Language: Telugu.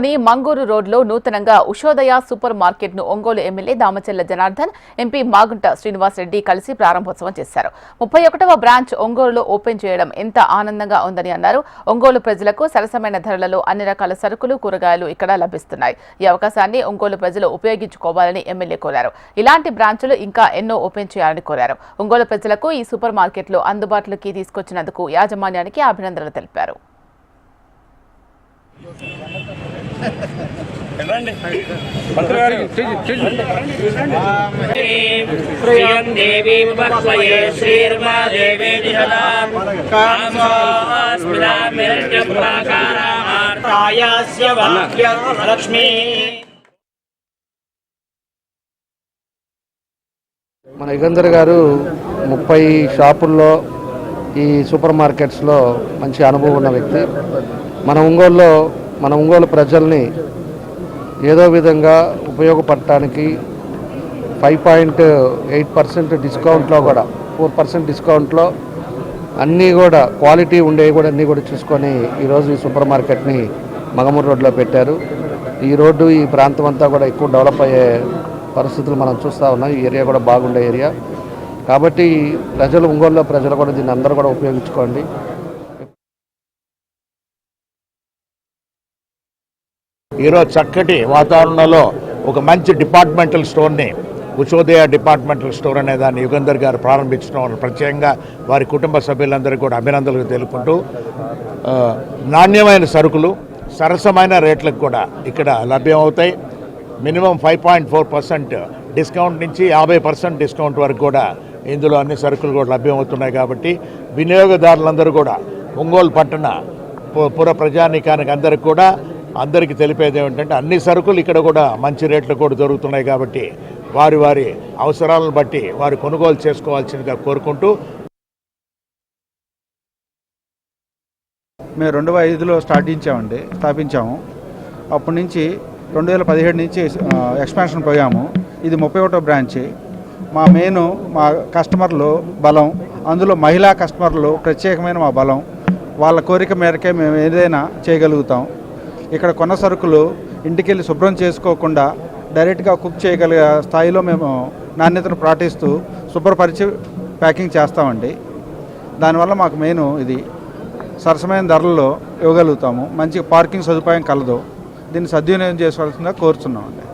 ఒంగోలులోని మంగూరు రోడ్లో నూతనంగా ఉషోదయ సూపర్ మార్కెట్ను ఒంగోలు ఎమ్మెల్యే దామచెల్ల జనార్దన్ ఎంపీ మాగుంట శ్రీనివాస్ రెడ్డి కలిసి ప్రారంభోత్సవం చేశారు. ముప్పై ఒకటవ బ్రాంచ్ ఒంగోలులో ఓపెన్ చేయడం ఎంత ఆనందంగా ఉందని అన్నారు. ఒంగోలు ప్రజలకు సరసమైన ధరలలో అన్ని రకాల సరుకులు కూరగాయలు ఇక్కడ లభిస్తున్నాయి. ఈ అవకాశాన్ని ఒంగోలు ప్రజలు ఉపయోగించుకోవాలని ఎమ్మెల్యే కోరారు. ఇలాంటి బ్రాంచ్లు ఇంకా ఎన్నో ఓపెన్ చేయాలని కోరారు. ఒంగోలు ప్రజలకు ఈ సూపర్ మార్కెట్లు అందుబాటులోకి తీసుకొచ్చినందుకు యాజమాన్యానికి అభినందనలు తెలిపారు. శ్రీర్మా వాక్య లక్ష్మీ మన యుగంధర్ గారు ముప్పై షాపుల్లో ఈ సూపర్ మార్కెట్స్లో మంచి అనుభవం ఉన్న వ్యక్తి. మన ఒంగోలులో మన ఒంగోలు ప్రజల్ని ఏదో విధంగా ఉపయోగపడటానికి ఫైవ్ పాయింట్ ఎయిట్ పర్సెంట్ డిస్కౌంట్లో కూడా ఫోర్ పర్సెంట్ డిస్కౌంట్లో అన్నీ కూడా క్వాలిటీ ఉండేవి కూడా అన్నీ కూడా చూసుకొని ఈరోజు ఈ సూపర్ మార్కెట్ని మగమూరు రోడ్లో పెట్టారు. ఈ రోడ్డు ఈ ప్రాంతం అంతా కూడా ఎక్కువ డెవలప్ అయ్యే పరిస్థితులు మనం చూస్తూ ఉన్నాం. ఈ ఏరియా కూడా బాగుండే ఏరియా. కాబట్టి ప్రజలు ఒంగోలులో ప్రజలు కూడా దీన్ని అందరూ కూడా ఉపయోగించుకోండి. ఈరోజు చక్కటి వాతావరణంలో ఒక మంచి డిపార్ట్మెంటల్ స్టోర్ని ఉషోదయ డిపార్ట్మెంటల్ స్టోర్ అనే దాన్ని యుగంధర్ గారు ప్రారంభించడం ప్రత్యేకంగా వారి కుటుంబ సభ్యులందరికీ కూడా అభినందనలు తెలుపుకుంటూ నాణ్యమైన సరుకులు సరసమైన రేట్లకు కూడా ఇక్కడ లభ్యమవుతాయి. Minimum five point four percent discount నుంచి యాభై పర్సెంట్ డిస్కౌంట్ వరకు కూడా ఇందులో అన్ని సరుకులు కూడా లభ్యమవుతున్నాయి కాబట్టి వినియోగదారులందరూ కూడా ఒంగోలు పట్టణ పుర ప్రజానీకానికి అందరికి కూడా అందరికీ తెలిపేది ఏమిటంటే అన్ని సరుకులు ఇక్కడ కూడా మంచి రేట్లు కూడా దొరుకుతున్నాయి కాబట్టి వారి వారి అవసరాలను బట్టి వారు కొనుగోలు చేసుకోవాల్సిందిగా కోరుకుంటూ మేము రెండు వేల ఐదులో స్టార్టించామండి స్థాపించాము. అప్పటి నుంచి రెండు వేల పదిహేడు నుంచి ఎక్స్పాన్షన్ పోయాము. ఇది ముప్పై ఒకటో బ్రాంచ్. మా మెయిన్ మా కస్టమర్లు బలం. అందులో మహిళా కస్టమర్లు ప్రత్యేకమైన మా బలం. వాళ్ళ కోరిక మేరకే మేము ఏదైనా చేయగలుగుతాం. ఇక్కడ కొన్న సరుకులు ఇంటికెళ్ళి శుభ్రం చేసుకోకుండా డైరెక్ట్గా కుక్ చేయగలిగే స్థాయిలో మేము నాణ్యతను పాటిస్తూ శుభ్రపరిచి ప్యాకింగ్ చేస్తామండి. దానివల్ల మాకు మెయిన్ ఇది. సరసమైన ధరల్లో ఇవ్వగలుగుతాము. మంచి పార్కింగ్ సదుపాయం కలదు. దీన్ని సద్వినియోగం చేసుకోవాల్సిందిగా కోరుతున్నామండి